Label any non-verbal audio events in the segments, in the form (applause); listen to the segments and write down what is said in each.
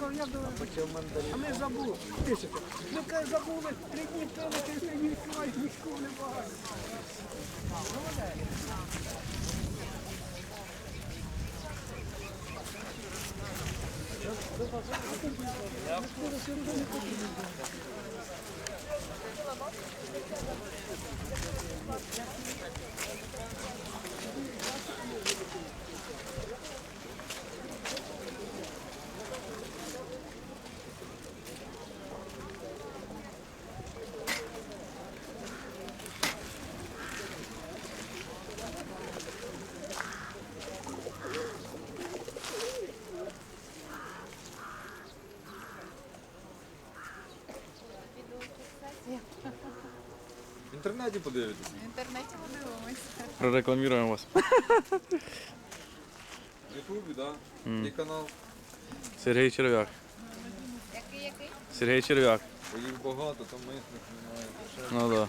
Ну я думаю, а ми забули. Пишете. Ми каже, забули, три дні пили, три дні відкривають мішку, не багато. В інтернеті подивитися. В інтернеті подивимось. Прорекламуємо вас. В Ютубі, так? Да? Який канал? Сергій Черв'як. Який який? Сергій Черв'як. Бо їх багато, там мисних немає. Ну Ну да.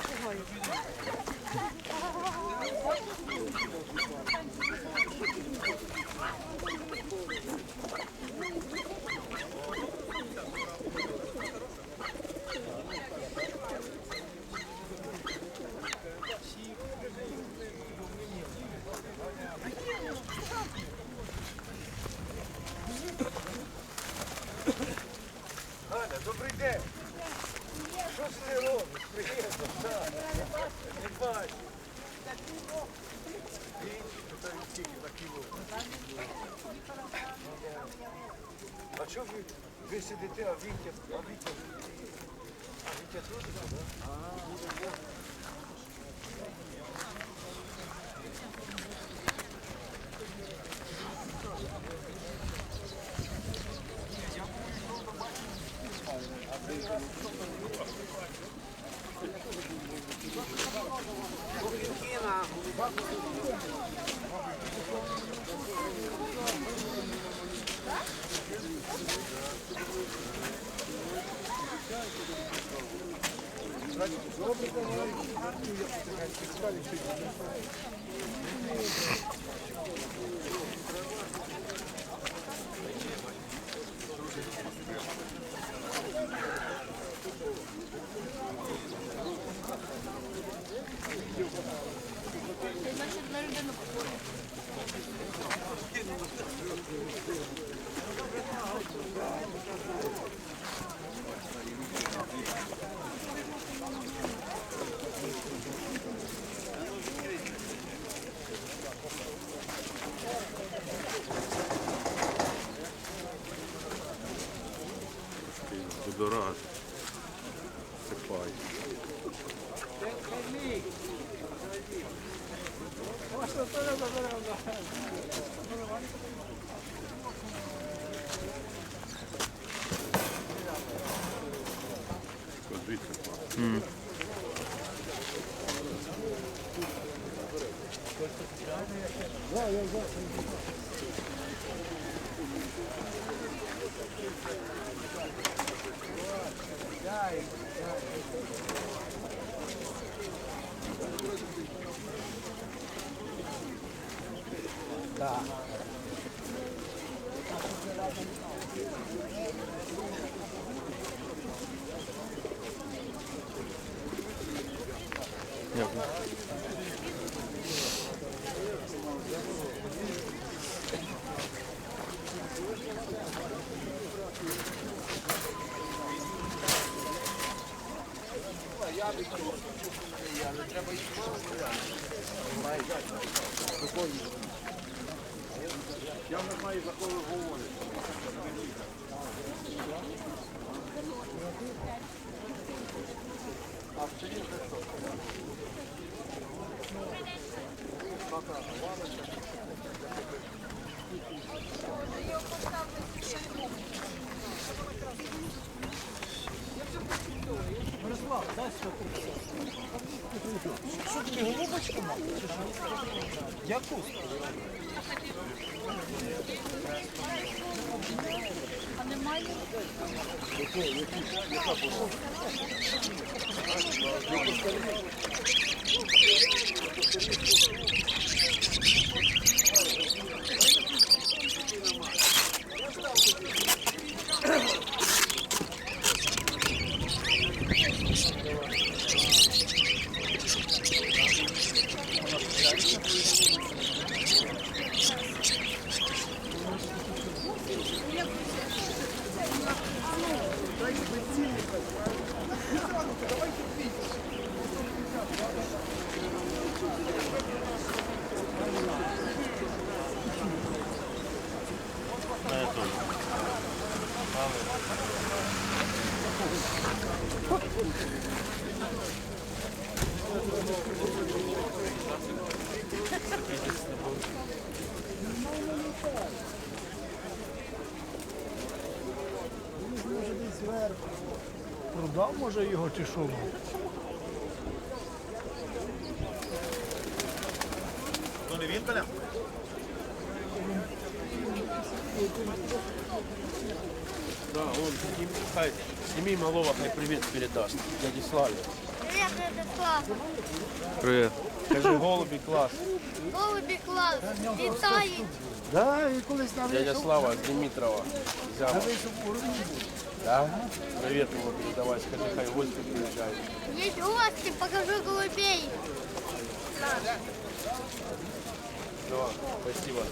скільки жовтих попугаїв. Галя, добрий день. Що ж ти робиш? Приємно, так. Не бачу. Інші, то там скільки на кіло. А чого ви, ви сидите, а Вітя, а Вітя, а Вітя Теж сюди? Ти значить на людину похожий. Будорад. М. Дякую. Я не знаю, за кого ви говорите. Яку? А немає? Продав, може, його чи що? То не він Коля? Да, он хай, сними малого, хай привет передаст. Дяде Славе. Привет, это класс. Привіт. Скажи, голуби класс. Голуби класс. Летают. Да, і колись на Дядя Слава с Димитрова. Зяма. Да? Привет его передавать, хотя хай гости приезжают. Есть гости, покажу голубей. Все, спасибо.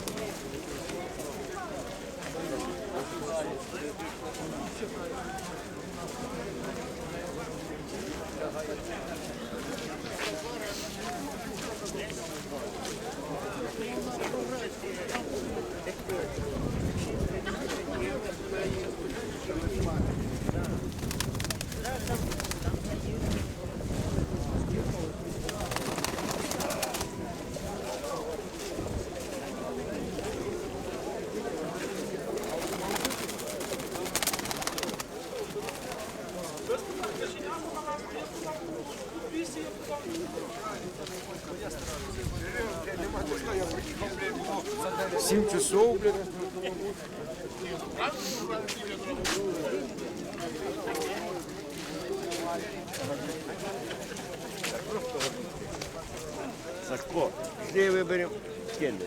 Часов, блядь. Сашко, где выберем Кенни?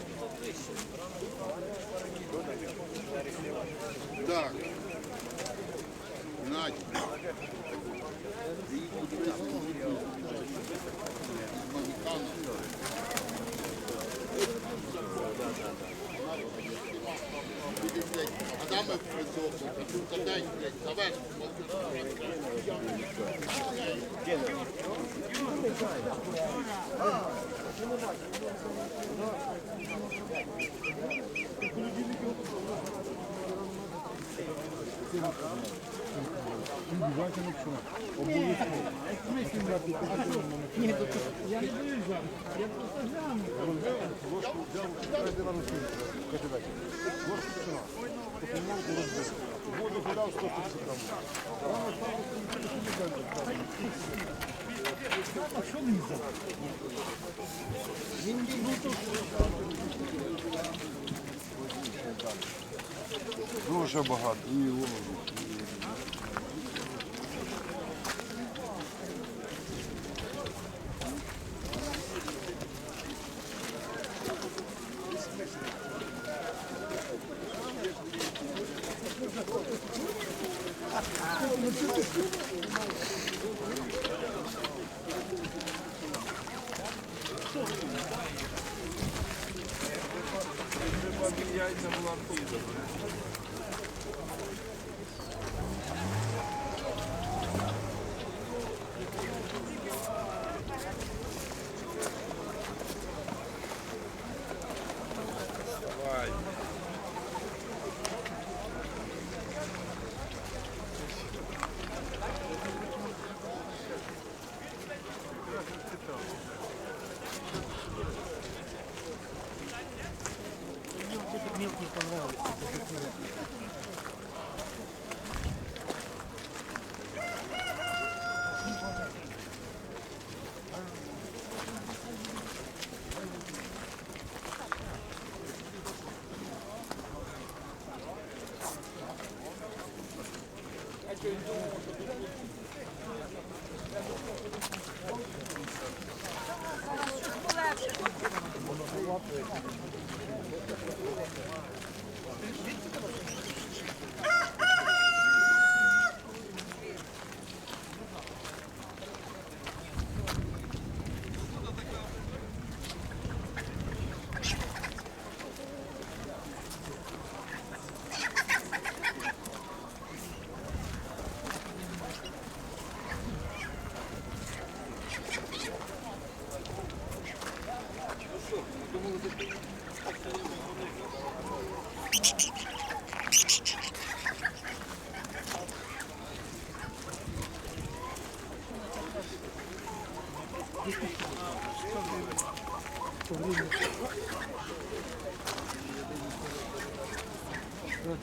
Присохнув, а тут дай, блядь, завеш. Дуже багато. І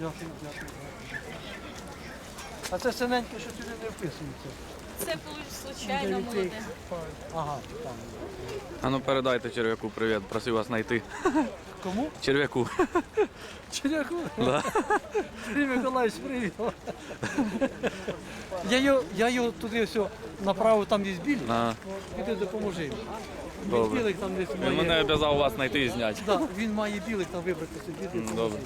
Дякую, дякую. А це синеньке, що сюди не вписується. Це случайно молоде. Ага, там. А ну передайте черв'яку привіт, просив вас знайти. Кому? Черв'яку. (laughs) Черяку? Да. Сергій Миколаївич, привіт. Я його, я його туди все направив, там є білі. А, Іди допоможи. йому. Він Добре. білих там десь він має. мене обов'язав вас знайти і зняти. Да, він має білих там вибрати собі. М, Добре.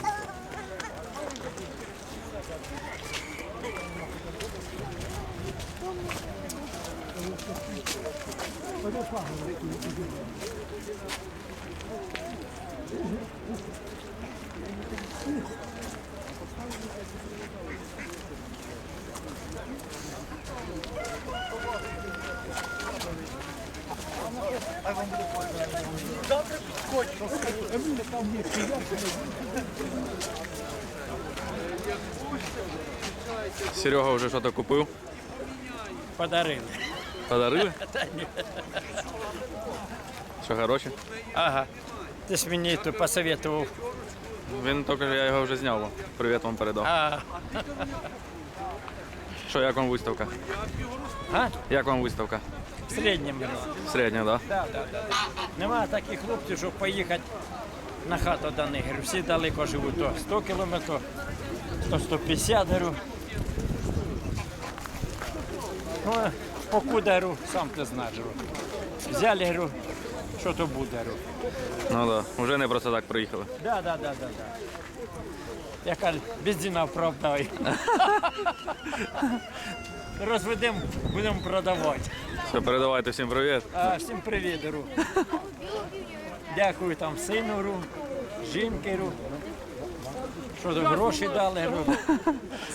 Серега вже щось купив. Подарили. Подарили? (laughs) Що хороше? Ага. Ти ж мені то посоветував. Він тільки я його вже зняв. Привіт вам передав. А, Що, як вам виставка? а? Як вам виставка? В середньому. Середня, так? Да, да, да. Нема таких хлопців, щоб поїхати на хату до них. Говорю, Всі далеко живуть, то 100 кілометрів, то 150 говорю. Ну, покуда, говорю, сам ти знаєш. говорю. Взяли, говорю, що то буде, говорю. Ну так. Да. Уже не просто так приїхали. Да, да, да, да, да. Яка бензина оправдає. (laughs) Розведемо, будемо продавати. Все, передавайте всім привіт. А, всім привіт, Ру. Дякую там сину, Ру, жінки, Ру. Що то гроші дали, Ру.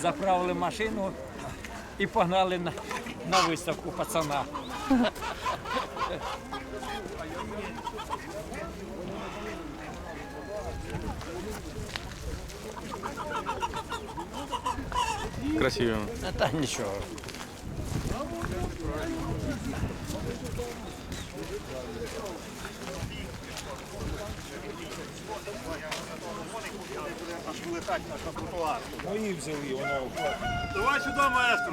Заправили машину і погнали на, на виставку пацана. Красиво. А там нічого. Аж вилетать на тротуар. Мої взяли, воно вкладно. Давай сюди, маестро.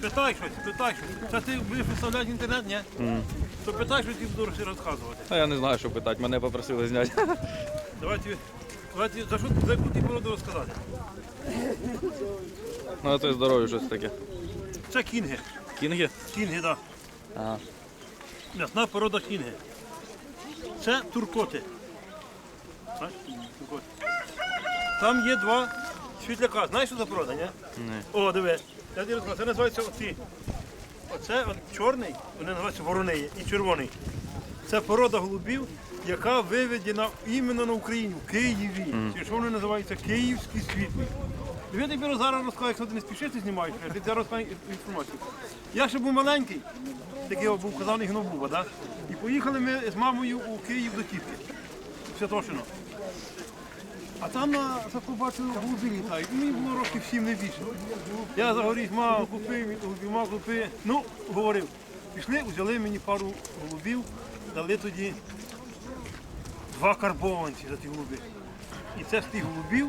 Питай щось, питай щось. Це ти будеш виставляти інтернет, ні? То питай, що ти будеш розказувати. А я не знаю, що питати. Мене попросили зняти. (laughs) Давайте, давайте, за що за яку ти породу розказати? Ну, а це здоров'я щось таке. Це кінги. Кінги? Кінги, так. Ага. М'ясна порода кінги. Це? Туркоти. Там є два світляка. Знаєш, що за порода, ні? Ні. О, диви. Я тобі розкажу. Це називається оці. Оце от чорний, вони називаються ворони і червоний. Це порода голубів, яка виведена іменно на Україну, в Києві. Чи що вони називаються київські світлі. Я тобі зараз розкажу, якщо ти не спішиш, ти знімаєш, я зараз розкажу інформацію. Я ще був маленький, такий був казаний гнобуба, да? і поїхали ми з мамою у Київ до тітки, в Святошино. А там на таку бачу голуби літають. Мені було років сім не більше. Я загорів, мені голубів, мав, купив. Ну, говорив. Пішли, взяли мені пару голубів, дали тоді два карбованці за ті голуби. І це з тих голубів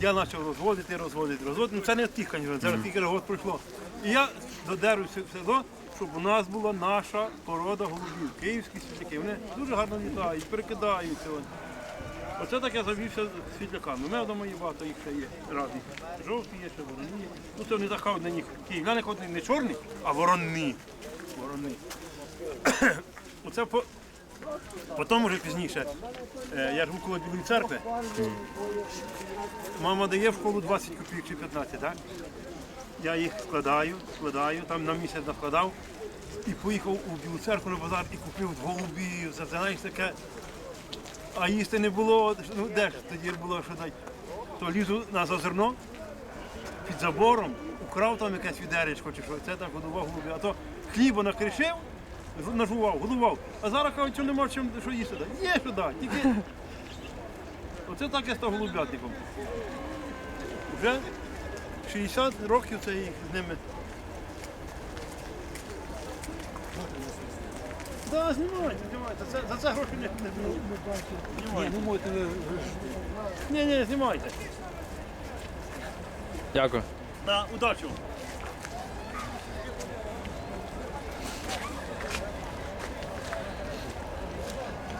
я почав розводити, розводити, розводити. Ну це не тих, це тільки років пройшло. І я додеруся в село, щоб у нас була наша порода голубів, київські світляки. Вони дуже гарно літають, перекидаються. Оце так я завівся світляками. У мене вдома є багато їх ще є радий. Жовті є, ще вороні. Ну це не така одна ніг. Київляни ходять не чорні, а ворони. Ворони. (coughs) Оце по, потім вже пізніше. Е, я живу коло Білої церкви. Мама дає в школу 20 копійок чи 15, так? Я їх складаю, складаю, там на місяць накладав і поїхав у Білу церкву на базар і купив голубів. Це знаєш таке. А їсти не було, ну де ж тоді було, що дай. То лізу на зазерно під забором, украв там якесь відеречко чи що, це так годував голубів. А то хліба накришив, нажував, годував. А зараз кажуть, що нема чим що їсти. дати. Є що дати, тільки. (laughs) Оце так я став голубятником. Вже 60 років це їх з ними. Так, знімайте, знімайте. Це, за це гроші не, не беруть. Знімайте. Ні, ні, знімайте. Дякую. На удачу.